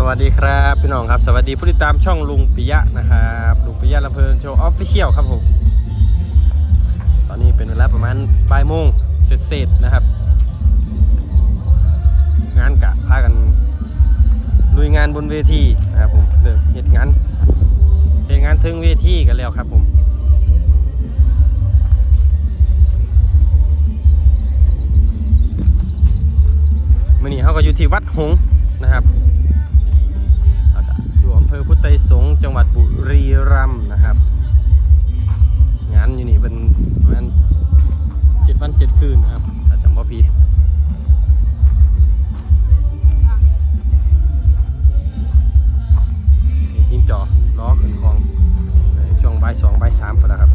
สวัสดีครับพี่น้องครับ สวัสดีผู้ติดตามช่องลุงปิยะนะครับลุงปิยะลำเพลินโชว์ออฟฟิเชียลครับผมตอนนี้เป็นเวลาประมาณบ่ายโมงเสร็จๆนะครับ งานกะพากันลุยงานบนเวทีนะครับผมเริ่มเหตุงานเหตุงานถึงเวทีกันแล้วครับผมมื่อนี้เขาก็อยู่ที่วัดหงนะครับ สงจังหวัดบุรีรัมย์นะครับ งานอยู่นี่เป็นประมาณเจ็ดวันเจ็ดคืนนะครับถ้าจำว่าผิดนี่ทีมจอล้อขึ้นคลองช่วงบ่ายสองบ่ายสามพอแล้วครับ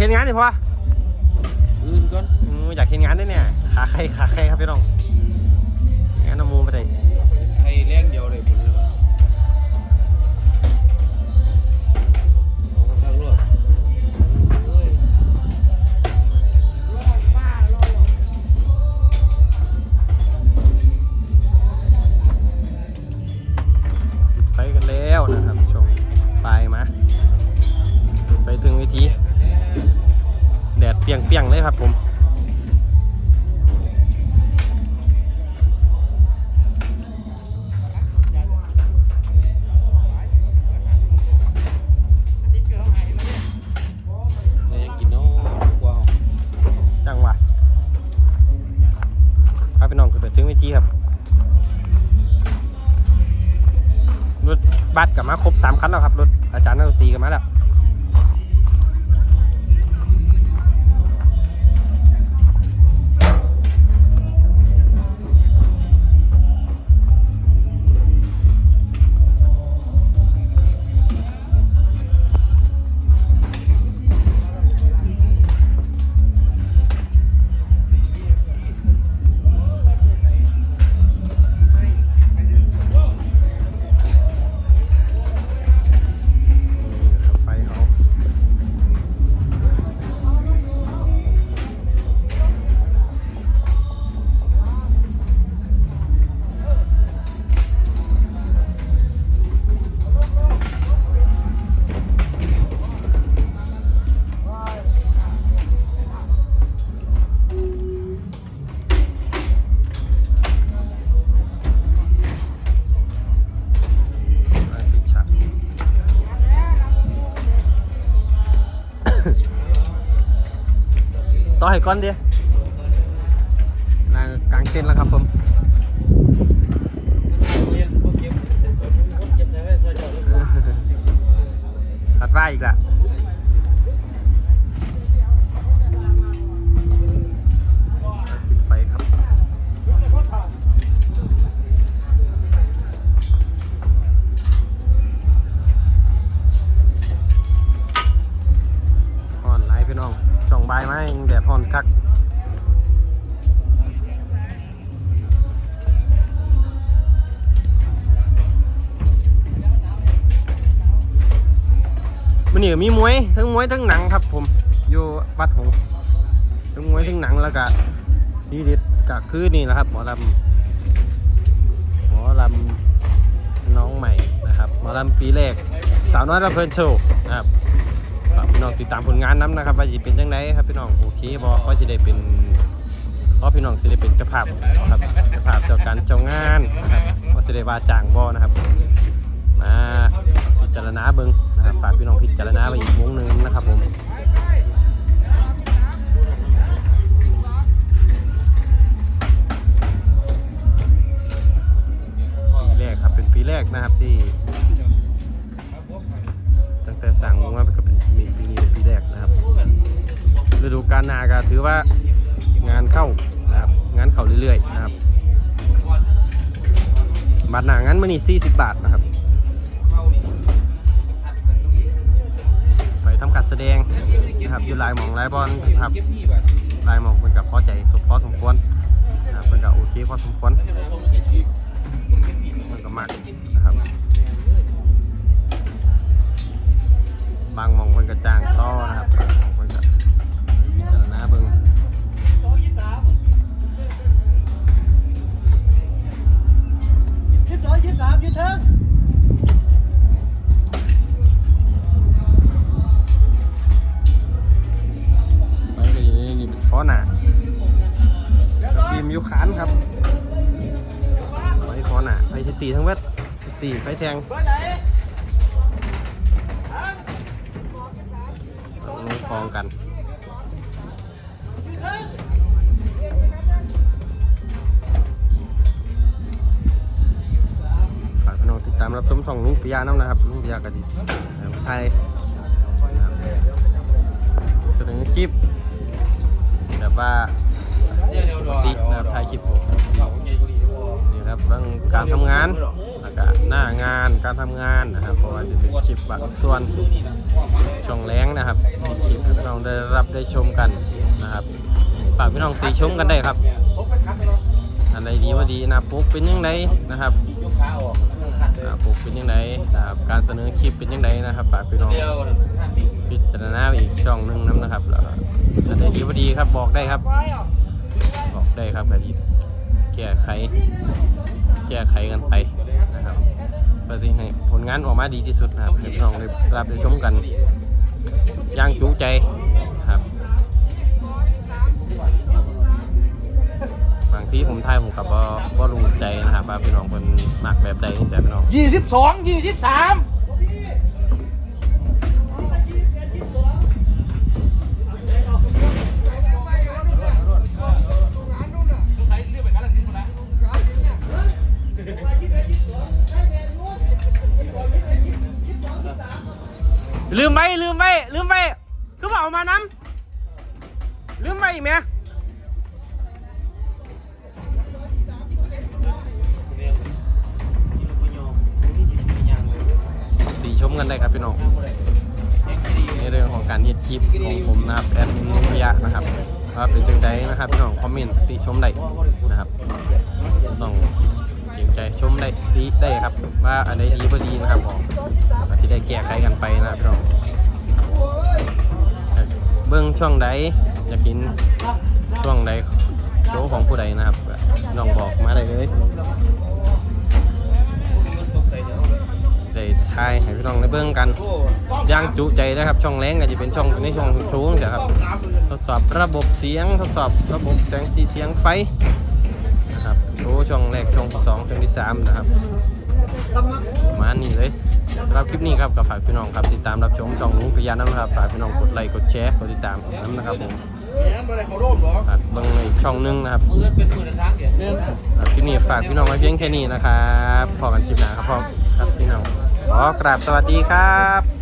เห็นงานดิพ่ออื่นก่อนอืมอยากเห็นงานด้วยเนี่ย ขาใครขาใครครับพี่น้องงานน้ำมูไปได้ไทยแรงเดียวเลยบุญเลยเอาข้างรถโอ้ยติดไฟกันแล้วนะครับช่วงปลายมาติดไฟถึงเวิธี แดดเปรียงๆเลยครับผมแล้วยังกินเนาะว้าวจังหวะพาพี่น้องขึ้นไปถึงเวิธีครับรถบัสกลับมาครบสามคันแล้วครับรถอาจารย์นักดนตรีกลับมาแล้ว ต่อให้ก้อนเดียนากางเต็นท์แล้วครับผมถัดว่าอีกละ มันนี่ก็มีมวยทั้งมวยทั้งหนังครับ ผมอยู่วัดหงทั้งมวยทั้งหนังแล้วก็ทีเด็ดก็คือนี่แหละครับ หมอลำหมอลำน้องใหม่นะครับ หมอลำปีแรกสาวน้อยลำเพลินโชว์นะครับพี่น้องติดตามผลงานน้ำนะครับว่าจะเป็นยังไงครับพี่น้องโอเคบอว่าจะได้เป็นเพราะพี่น้องสิได้เป็นเจ้าภาพครับเจ้าภาพเจ้าการเจ้างานนะครับว่าสิได้ว่าจ้างบอนะครับมาพิจารณาเบิ้ง นะครับฝากพี่น้องพิจารณาไปอีกวงหนึ่งนะครับผมปีแรกครับเป็นปีแรกนะครับที่ ตั้งแต่สั่งมาก็เป็นปีปีนี้เป็นปีแรกนะครับฤดูกาลหนาก็ถือว่างานเข้านะครับงานเข้าเรื่อยๆนะครับบัตรหนางานมื่อนี้40 บาทนะครับ แสดงนะครับอยู่หลายหม่องหลายบอลนะครับหลายหม่องเป็นกับพอใจสมพอสมควรนะครับเป็นกับโอเคพอสมควรมันก็มากนะครับ บางหม่องมันก็จางต้อนะครับบางหมันก็พิจารณาเบิ่ง ลยตีทั้งเวทตีไฟแทงลงคลองกันฝากพี่น้องติดตามรับชมช่องลุงปิยาน้ำนะครับลุงปิยากระดิไทยเสนอคลิปแบบว่าตินะครับถ่ายคลิป ครับเรื่องการทำงานแล้วก็หน้างานการทำงานนะครับเพราะว่าจะเป็นคลิปบางส่วนช่องแรงนะครับคลิปให้พี่น้องได้รับได้ชมกันนะครับ ฝากพี่น้องติชมกันได้ครับอันใดดีว่าดีนะปุ๊กเป็นยังไงนะครับน้าปุ๊กเป็นยังไงนะครับการเสนอคลิปเป็นยังไงนะครับ ฝากพี่น้องพิจารณาอีกช่องหนึ่งน้ำนะครับแล้วอันใดดีว่าดีครับบอกได้ครับ บอกได้ครับกดี แก้ไขแก้ไขกันไปนะครับเพื่อที่ให้ผลงานออกมาดีที่สุดนะครับให้พี่น้องได้รับได้ชมกันอย่างจุใจครับบางทีผมทายผมกับว่าว่ารู้ใจนะครับว่าพี่น้องคนหมักแบบใดนี่ใช่พี่น้อง ยี่สิบสองยี่สิบสาม ลืมไปลืมไปลืมไปคือบอกเอามาน้ำลืมไปอีกไหมตีชมกันได้ครับพี่น้องในเรื่องของการเฮ็ดคลิปของผมนะครับแอดมินนุพยะนะครับว่าเป็นจังใดนะครับพี่น้องคอมเมนต์ติชมได้นะครับน้อง เก่งใจชมได้ดีได้ครับ ว่าอันใดดีบ่ดีนะครับผมก็สิได้แก้ไขกันไปนะครับพี่น้องเบื้องช่องใดอยากกินช่วงใดโชว์ของผู้ใดนะครับน้องบอกมาได้เลยได้ทายให้พี่น้องได้เบิ่งกันย่างจุใจนะครับ ช่องแรงก็จะเป็นช่องในช่องชูงนะครับ ทดสอบระบบเสียงทดสอบระบบแสงสีเสียงไฟ โชว์ช่องแรกช่องที่สองช่องที่สามนะครับประมาณนี้เลยสำหรับคลิปนี้ครับกับฝากพี่น้องครับติดตามรับชมช่องลุงพยาน้ำนะครับฝากพี่น้องกดไลค์กดแชร์กดติดตามน้ำนะครับผมแย่มาเลยเขาโดนเหรอฝากเบิ่งในอีกช่องหนึงนะครับมือเป็นมือในทางเดียวครับคลิปนี้ฝากพี่น้องไว้เพียงแค่นี้นะครับพอกันคลิปหน้าครับพ่อครับพี่น้องขอกราบสวัสดีครับ